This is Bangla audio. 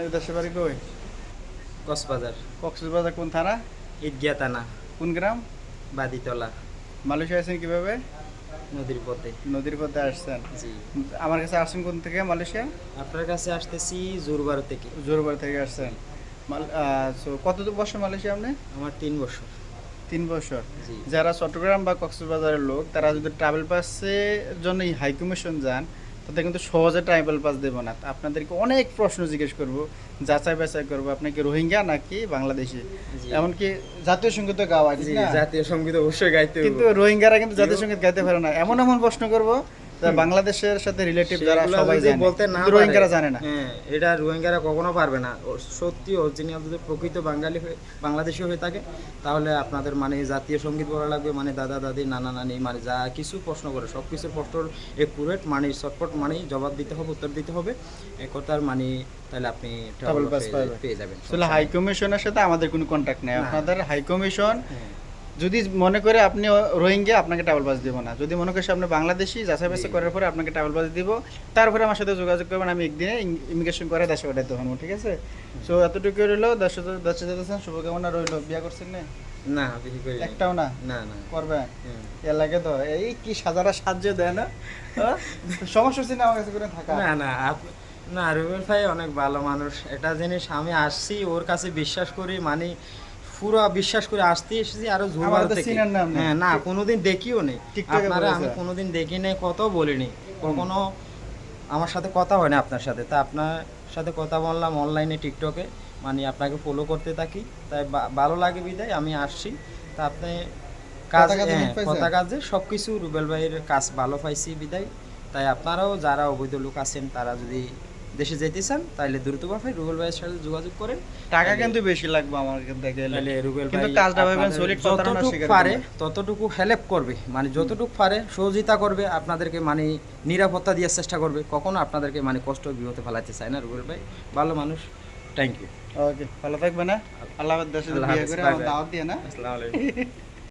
আপনার দেশের বাড়ি কই? কক্সবাজার। কক্সবাজার কোন থানা? ঈদগিয়া থানা। কোন গ্রাম? বাদিতলা। মালয়েশিয়া আছেন কীভাবে? নদীর পথে। নদীর পথে আসছেন। জি। আমার কাছে আসছেন কোন থেকে? মালয়েশিয়া? আপনার কাছে আসতেছি জোরবার থেকে। জোরবার থেকে আসছেন। কত বছর মালয়েশিয়া আপনি? আমার তিন বছর। তিন বছর। যারা চট্টগ্রাম বা কক্সবাজারের লোক তারা যদি ট্রাভেল পাসের জন্য হাই কমিশন যান তাদের কিন্তু সহজে ট্রাইবাল পাস দেবো না। আপনাদেরকে অনেক প্রশ্ন জিজ্ঞেস করব যাচাই বাছাই করব আপনি কি রোহিঙ্গা নাকি বাংলাদেশি? এমনকি জাতীয় সংগীত গাওয়া জাতীয় সংগীত অবশ্যই গাইতে কিন্তু রোহিঙ্গারা কিন্তু জাতীয় সংগীত গাইতে পারে না। এমন এমন প্রশ্ন করব বাংলাদেশের সাথে রিলেটিভ যারা সবাই জানে বলতে না রোহিঙ্গারা জানে না। হ্যাঁ এটা রোহিঙ্গারা কখনো পারবে না। সত্যি অরিজিনাল যদি প্রকৃত বাঙালি হয়ে বাংলাদেশি হয়ে থাকে তাহলে আপনাদের মানে জাতীয় সংগীত বলা লাগবে মানে দাদা দাদি নানা নানি মানে যা কিছু প্রশ্ন করে সব কিছুর প্রশ্নর একুরেট মানে মানে জবাব দিতে হবে উত্তর দিতে হবে। এ কথার মানে তাহলে আপনি পেয়ে- যাবেন। হাই কমিশনের সাথে আমাদের কোনো কন্ট্যাক্ট নেই। আপনাদের হাই কমিশন হ্যাঁ, যদি মনে করে আপনি রোহিঙ্গা আপনাকে ট্রাভেল পাস দিব না। যদি মনে করেন আপনি বাংলাদেশি যাচাই বাছাই করার পরে আপনাকে ট্রাভেল পাস দিব তারপরে আমার সাথে যোগাযোগ করবেন আমি একদিনে ইমিগ্রেশন করে দেশে পাঠাইতে হব ঠিক আছে? সো এতটুকু রইল দেশে দেশে শুভকামনা রইল। বিয়া করছেন না? না বিক্রি করি নাই। একটাও না? না না। করবেন। তো এই কি সাজারা সাহায্য দেয় না? সমস্যা হচ্ছে না আমার কাছে করে থাকা? না না না রুবেল ভাই অনেক ভালো মানুষ। এটা জিনিস আমি আসছি ওর কাছে বিশ্বাস করি মানে পুরো বিশ্বাস করে আসতে এসেছি আরও থেকে। হ্যাঁ না কোনোদিন দেখিও নেই। আপনারা আমি কোনোদিন দেখি নাই কত বলিনি। কখনো আমার সাথে কথা হয় না আপনার সাথে। তা আপনার সাথে কথা বললাম অনলাইনে টিকটকে মানে আপনাকে ফলো করতে থাকি। তাই ভালো লাগে বিদায় আমি আসছি। তা আপনি কাজ কথা কাজে হ্যাঁ? কথা কাজে সব কিছু রুবেল ভাইয়ের কাজ ভালো পাইছি বিদায়। তাই আপনারাও যারা অবৈধ লোক আছেন তারা যদি দেশে যেতে চান তাহলে দ্রুত ভাবে রুবেল ভাইয়ের সাথে যোগাযোগ করেন। টাকা কিন্তু বেশি লাগবে আমার দেখে তাহলে রুবেল কিন্তু কাজটা ভাবেন প্রতারণা যতটুকু পারে ততটুকু হেল্প করবে। মানে যতটুকু পারে সহযোগিতা করবে আপনাদেরকে মানে নিরাপত্তা দেওয়ার চেষ্টা করবে। কখনো আপনাদেরকে মানে কষ্ট বিপদে ফেলাতে চায় না রুবেল ভাই। ভালো মানুষ। থ্যাংক ইউ ওকে ভালো থাকবে না আল্লাহ হাফেজ, দেশে বিয়ে করে. দাওয়াত দিয়ে না? আসসালামু আলাইকুম।